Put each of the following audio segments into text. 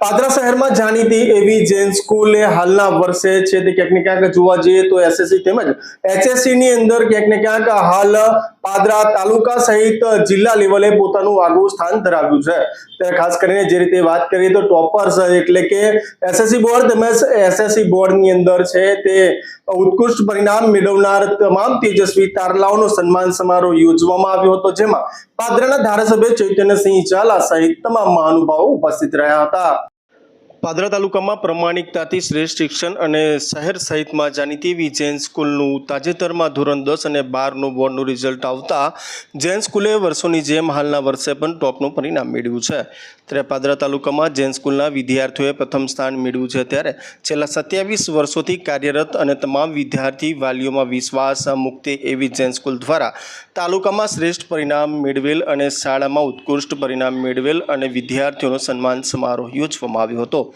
પાદરા શહેરમાં જાણીતી એવી જૈન સ્કૂલે હાલના વર્ષે છે તે ક્યાંક ને ક્યાંક જોવા જઈએ તો એસએસસી તેમજ એચએસસી ની અંદર ક્યાંક ને ક્યાંક હાલ પાદરા તાલુકા સહિત જિલ્લા લેવલે પોતાનું આગવું સ્થાન ધરાવ્યું છે. ત્યારે ખાસ કરીને જે રીતે વાત કરીએ તો ટોપર્સ એટલે કે એસએસસી બોર્ડ તેમજ એસએસસી બોર્ડની અંદર છે તે ઉત્કૃષ્ટ પરિણામ મેળવનાર તમામ તેજસ્વી તારલાઓનો સન્માન સમારોહ યોજવામાં આવ્યો હતો. જેમાં પાદરાના ધારાસભ્ય ચૈતન્યસિંહ ઝાલા સહિત તમામ મહાનુભાવો ઉપસ્થિત રહ્યા હતા. પાદરા તાલુકામાં પ્રમાણિકતાથી શ્રેષ્ઠ શિક્ષણ અને શહેર સહિતમાં જાણીતી એવી જૈન સ્કૂલનું તાજેતરમાં ધોરણ દસ અને બારનું બોર્ડનું રિઝલ્ટ આવતા જૈન સ્કૂલે વર્ષોની જેમ હાલના વર્ષે પણ ટોપનું પરિણામ મેળવ્યું છે. ત્યારે પાદરા તાલુકામાં જૈન સ્કૂલના વિદ્યાર્થીઓએ પ્રથમ સ્થાન મેળવ્યું છે ત્યારે છેલ્લા સત્યાવીસ વર્ષોથી કાર્યરત અને તમામ વિદ્યાર્થી વાલીઓમાં વિશ્વાસ મુક્તિ એવી જૈન સ્કૂલ દ્વારા તાલુકામાં શ્રેષ્ઠ પરિણામ મેળવેલ અને શાળામાં ઉત્કૃષ્ટ પરિણામ મેળવેલ અને વિદ્યાર્થીઓનો સન્માન સમારોહ યોજવામાં આવ્યો હતો.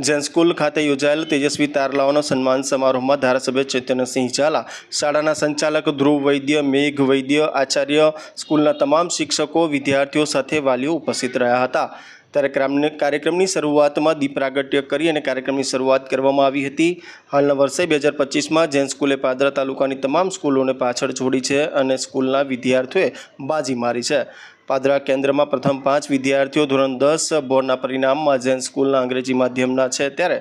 જૈન સ્કૂલ ખાતે યોજાયેલ તેજસ્વી તારલાઓના સન્માન સમારોહમાં ધારાસભ્ય ચૈતન્યસિંહ ઝાલા, શાળાના સંચાલક ધ્રુવ વૈદ્ય, મેઘ વૈદ્ય, આચાર્ય, સ્કૂલના તમામ શિક્ષકો, વિદ્યાર્થીઓ સાથે વાલીઓ ઉપસ્થિત રહ્યા હતા. ત્યારે ક્રામને- કાર્યક્રમની શરૂઆતમાં દીપરાગટ્ય કરી અને કાર્યક્રમની શરૂઆત કરવામાં આવી હતી. હાલના વર્ષે બે હજાર પચીસમાં જૈન સ્કૂલે પાદરા તાલુકાની તમામ સ્કૂલોને પાછળ છોડી છે અને સ્કૂલના વિદ્યાર્થીઓએ બાજી મારી છે. પાદરા કેન્દ્રમાં પ્રથમ પાંચ વિદ્યાર્થીઓ ધોરણ દસ બોર્ડના પરિણામમાં જૈન સ્કૂલના અંગ્રેજી માધ્યમના છે. ત્યારે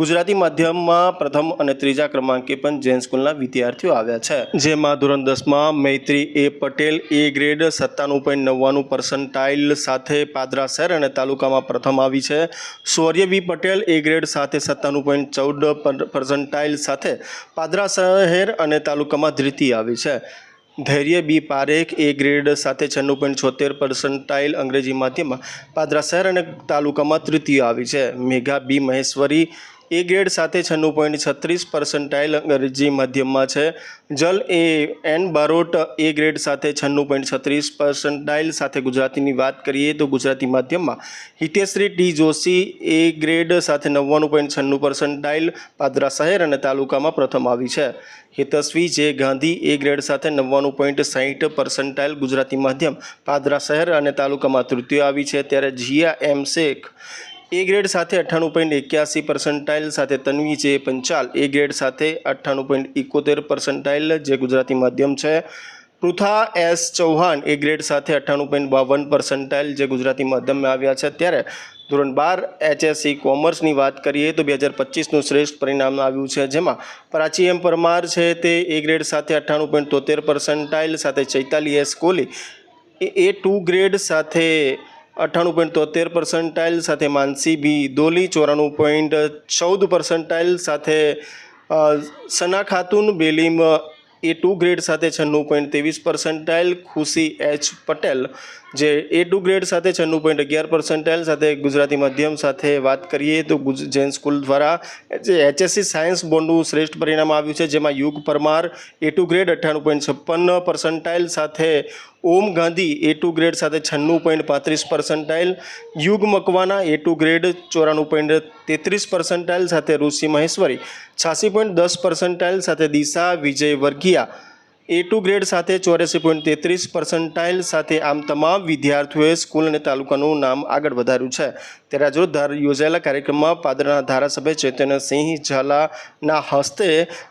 ગુજરાતી માધ્યમમાં પ્રથમ અને ત્રીજા ક્રમાંકે પણ જૈન સ્કૂલના વિદ્યાર્થીઓ આવ્યા છે. જેમાં ધોરણ દસમાં Maitri A Patel A grade સત્તાણું પોઈન્ટ નવ્વાણું પર્સન્ટાઇલ સાથે પાદરા શહેર અને તાલુકામાં પ્રથમ આવી છે. શૌર્ય વી પટેલ એ ગ્રેડ સાથે સત્તાણું પોઈન્ટ ચૌદ પર્સન્ટાઇલ સાથે પાદરા શહેર અને તાલુકામાં ધ્રિતી આવી છે. ધૈર્ય બી પારેખ એ ગ્રેડ સાથે છન્નું પોઈન્ટ છોતેર પર્સન્ટાઇલ અંગ્રેજી માધ્યમમાં પાદરા શહેર અને તાલુકામાં તૃતીય આવી છે. મેઘા બી મહેશ્વરી એ ગ્રેડ સાથે છન્નું પોઈન્ટ છત્રીસ પર્સન્ટાઇલ અંગ્રેજી માધ્યમમાં છે. Jal A N Barot A grade સાથે છન્નું પોઈન્ટ છત્રીસ પર્સન્ટાઇલ સાથે ગુજરાતીની વાત કરીએ તો ગુજરાતી માધ્યમમાં Hiteshri T Joshi A grade સાથે નવ્વાણું પોઈન્ટ છન્નું પર્સન્ટાઇલ પાદરા શહેર અને તાલુકામાં પ્રથમ આવી છે. હિતસ્વી જે ગાંધી એ ગ્રેડ સાથે નવ્વાણું પોઈન્ટ સાહીઠ પર્સન્ટાઇલ ગુજરાતી માધ્યમ પાદરા શહેર અને તાલુકામાં તૃતીય આવી છે. ત્યારે Jiya M Shaikh A grade સાથે અઠ્ઠાણું પોઈન્ટ એક્યાસી પર્સન્ટાઇલ સાથે તન્વી જે પંચાલ, એ ગ્રેડ સાથે અઠ્ઠાણું પોઈન્ટ એકોતેર પર્સન્ટાઇલ જે ગુજરાતી માધ્યમ છે. Pritha S Chauhan, A grade સાથે અઠ્ઠાણું પોઈન્ટ બાવન પર્સન્ટાઇલ જે ગુજરાતી માધ્યમમાં આવ્યા છે. ત્યારે ધોરણ બાર એચએસસી કોમર્સની વાત કરીએ તો બે હજાર પચીસનું શ્રેષ્ઠ પરિણામ આવ્યું છે, જેમાં પ્રાચી એમ પરમાર છે તે એ ગ્રેડ સાથે અઠ્ઠાણું પોઈન્ટ તોતેર પર્સન્ટાઇલ સાથે Chaitali S Kohli A two grade સાથે અઠ્ઠાણું પોઈન્ટ તોતેર પર્સન્ટાઇલ સાથે માનસી, બી દોલી, ચોરાણું પોઈન્ટ ચૌદ પર્સન્ટાઇલ સાથે Sana Khatun, Belim, A two grade સાથે છન્નું પોઈન્ટ ત્રેવીસ પર્સન્ટાઇલ ખુશી એચ પટેલ જે એ ટુ ગ્રેડ સાથે છન્નું પોઈન્ટ અગિયાર પર્સન્ટાઇલ સાથે ગુજરાતી માધ્યમ સાથે વાત કરીએ તો જૈન સ્કૂલ દ્વારા જે એચએસસી સાયન્સ બોર્ડનું શ્રેષ્ઠ પરિણામ આવ્યું છે, જેમાં Yug Parmar A two grade અઠ્ઠાણું પોઈન્ટ છપ્પન પર્સન્ટાઇલ સાથે Om Gandhi A two grade સાથે છન્નું પોઈન્ટ પાંત્રીસ percentile Yug Makwana A two grade ચોરાણું પોઈન્ટ તેત્રીસ પર્સન્ટાઇલ સાથે ઋષિ મહેશ્વરી, છ્યાસી પોઈન્ટ દસ પર્સન્ટાઇલ સાથે દિશા વિજય વર્ગિયા એ ટુ ગ્રેડ સાથે ચોર્યાસી પોઈન્ટ તેત્રીસ પર્સન્ટાઇલ સાથે આમ તમામ વિદ્યાર્થીઓએ સ્કૂલ અને તાલુકાનું નામ આગળ વધાર્યું છે. ત્યારે આજરોજ ધાર યોજાયેલા કાર્યક્રમમાં પાદરના ધારાસભ્ય ચૈતન્યસિંહ ઝાલાના હસ્તે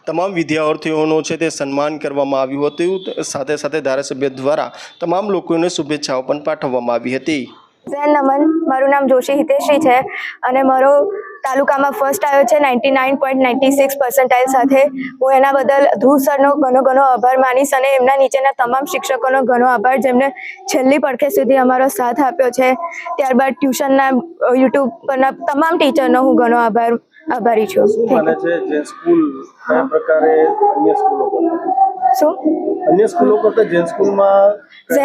તમામ વિદ્યાર્થીઓનો છે તે સન્માન કરવામાં આવ્યું હતું. સાથે સાથે ધારાસભ્ય દ્વારા તમામ લોકોને શુભેચ્છાઓ પણ પાઠવવામાં આવી હતી. જૈન નમન. મારું નામ જોશી હિતેશ્રી છે અને મારો તાલુકામાં ફર્સ્ટ આવ્યો છે ninety nine point ninety six percentile સાથે. હું એના બદલ ધ્રુવ સરનો ઘણો ઘણો આભાર માનીશ અને એમના નીચેના તમામ શિક્ષકોનો ઘણો આભાર જેમને છેલ્લી પડખે સુધી અમારો સાથ આપ્યો છે. ત્યારબાદ ટ્યુશનના યુટ્યુબ પરના તમામ ટીચરનો હું ઘણો આભાર આભારી છું. શું? છે અન્ય સ્કૂલો કરતાં જૈન સ્કૂલમાં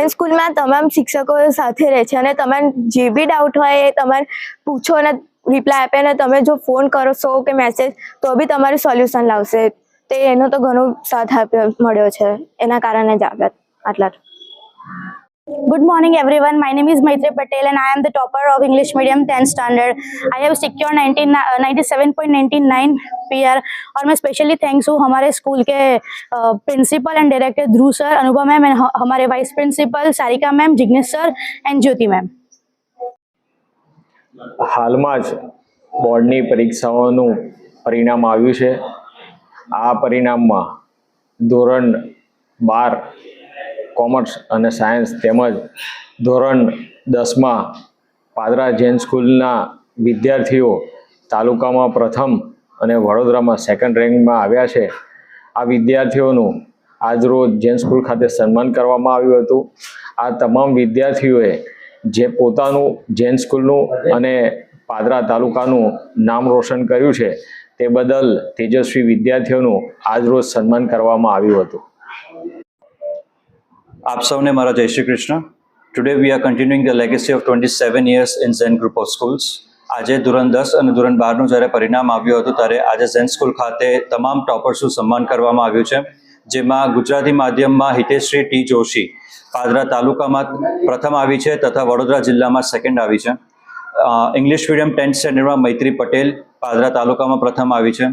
સ્કૂલમાં તમામ શિક્ષકો સાથે રહે છે અને તમારે જે બી ડાઉટ હોય એ તમારે પૂછો અને રિપ્લાય આપે અને તમે જો ફોન કરશો કે મેસેજ તો બી તમારું સોલ્યુશન લાવશે. તે એનો તો ઘણો સાથ આપ્યો મળ્યો છે. એના કારણે જ આવ્યા આટલા. Good morning, everyone. My name is Maitri Patel, and I am the topper of English Medium 10th standard. I have secured 19, uh, 97.99 PR और मैं स्पेशली थैंक्स हूँ हमारे स्कूल के principal and director Dhruv sir Anubhav ma'am and हमारे vice principal Sarika ma'am Jignesh sir and Jyoti ma'am હાલમાં જ બોર્ડની પરીક્ષાઓનું પરિણામ આવ્યું છે આ પરિણામમાં ધોરણ બાર કોમર્સ અને સાયન્સ તેમજ ધોરણ દસમાં પાદરા જૈન સ્કૂલના વિદ્યાર્થીઓ તાલુકામાં પ્રથમ અને વડોદરામાં સેકન્ડ રેન્કમાં આવ્યા છે. આ વિદ્યાર્થીઓનું આજરોજ જૈન સ્કૂલ ખાતે સન્માન કરવામાં આવ્યું હતું. આ તમામ વિદ્યાર્થીઓએ જે પોતાનું જૈન સ્કૂલનું અને પાદરા તાલુકાનું નામ રોશન કર્યું છે, તે બદલ તેજસ્વી વિદ્યાર્થીઓનું આજરોજ સન્માન કરવામાં આવ્યું હતું. આપ સૌને મારા જય Shri Krishna today we are continuing the legacy of twenty seven years in Zen group of schools આજે ધોરણ દસ અને ધોરણ બારનું જ્યારે પરિણામ આવ્યું હતું ત્યારે આજે ઝેન સ્કૂલ ખાતે તમામ ટોપર્સનું સન્માન કરવામાં આવ્યું છે, જેમાં ગુજરાતી માધ્યમમાં હિતેશ્રી ટી જોશી, પાદરા તાલુકામાં પ્રથમ આવી છે તથા વડોદરા જિલ્લામાં સેકન્ડ આવી છે. ઇંગ્લિશ મીડિયમ ટેન્થ સ્ટેન્ડર્ડમાં મૈત્રી પટેલ પાદરા તાલુકામાં પ્રથમ આવી છે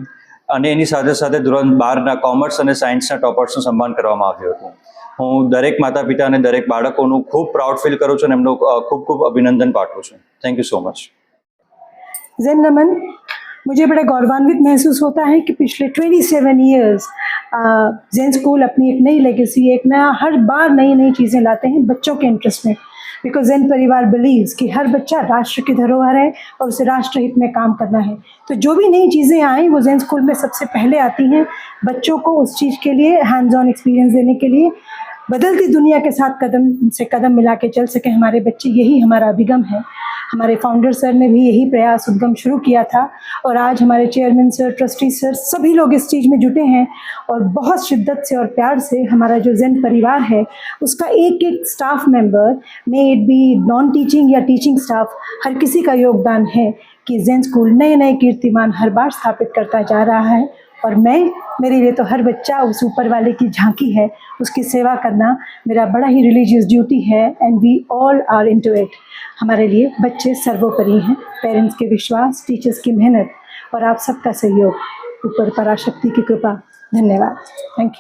અને એની સાથે સાથે ધોરણ બારના કોમર્સ અને સાયન્સના ટોપર્સનું સન્માન કરવામાં આવ્યું હતું. હું દરેક માતા પિતા અને દરેક બાળકોનું ખૂબ પ્રાઉડ ફીલ કરું છું અને એમનું અ, ખૂબ ખૂબ અભિનંદન પાઠવું છું thank you so much Jain नमन मुझे बड़ा गौरवान्वित महसूस होता है कि पिछले 27 ईयर्स जैन स्कूल अपनी एक नई लेगेसी एक नया हर बार नई नई चीज़ें लाते हैं बच्चों के इंटरेस्ट में बिकॉज जैन परिवार बिलीव्स कि हर बच्चा राष्ट्र की धरोहर है और उसे राष्ट्र हित में काम करना है तो जो भी नई चीज़ें आई वो जैन स्कूल में सबसे पहले आती हैं बच्चों को उस चीज़ के लिए हैंड्स ऑन एक्सपीरियंस देने के लिए बदलती दुनिया के साथ कदम से कदम मिला के चल सके हमारे बच्चे, यही हमारा अभिगम है। हमारे फाउंडर सर ने भी यही प्रयास, उद्गम शुरू किया था और आज हमारे चेयरमैन सर ट्रस्टी सर सभी लोग इस चीज़ में जुटे हैं और बहुत शिद्दत से और प्यार से हमारा जो जैन परिवार है, उसका एक एक staff member may it be non teaching या टीचिंग स्टाफ हर किसी का योगदान है कि जैन स्कूल नए नए कीर्तिमान हर बार स्थापित करता जा रहा है। और मैं, मेरे लिए तो हर बच्चा उस ऊपर वाले की झांकी है, उसकी सेवा करना मेरा बड़ा ही रिलीजियस ड्यूटी है and we all are into it हमारे लिए बच्चे सर्वोपरि हैं पेरेंट्स के विश्वास टीचर्स की मेहनत, और आप सबका सहयोग, ऊपर पराशक्ति की कृपा। धन्यवाद। Thank you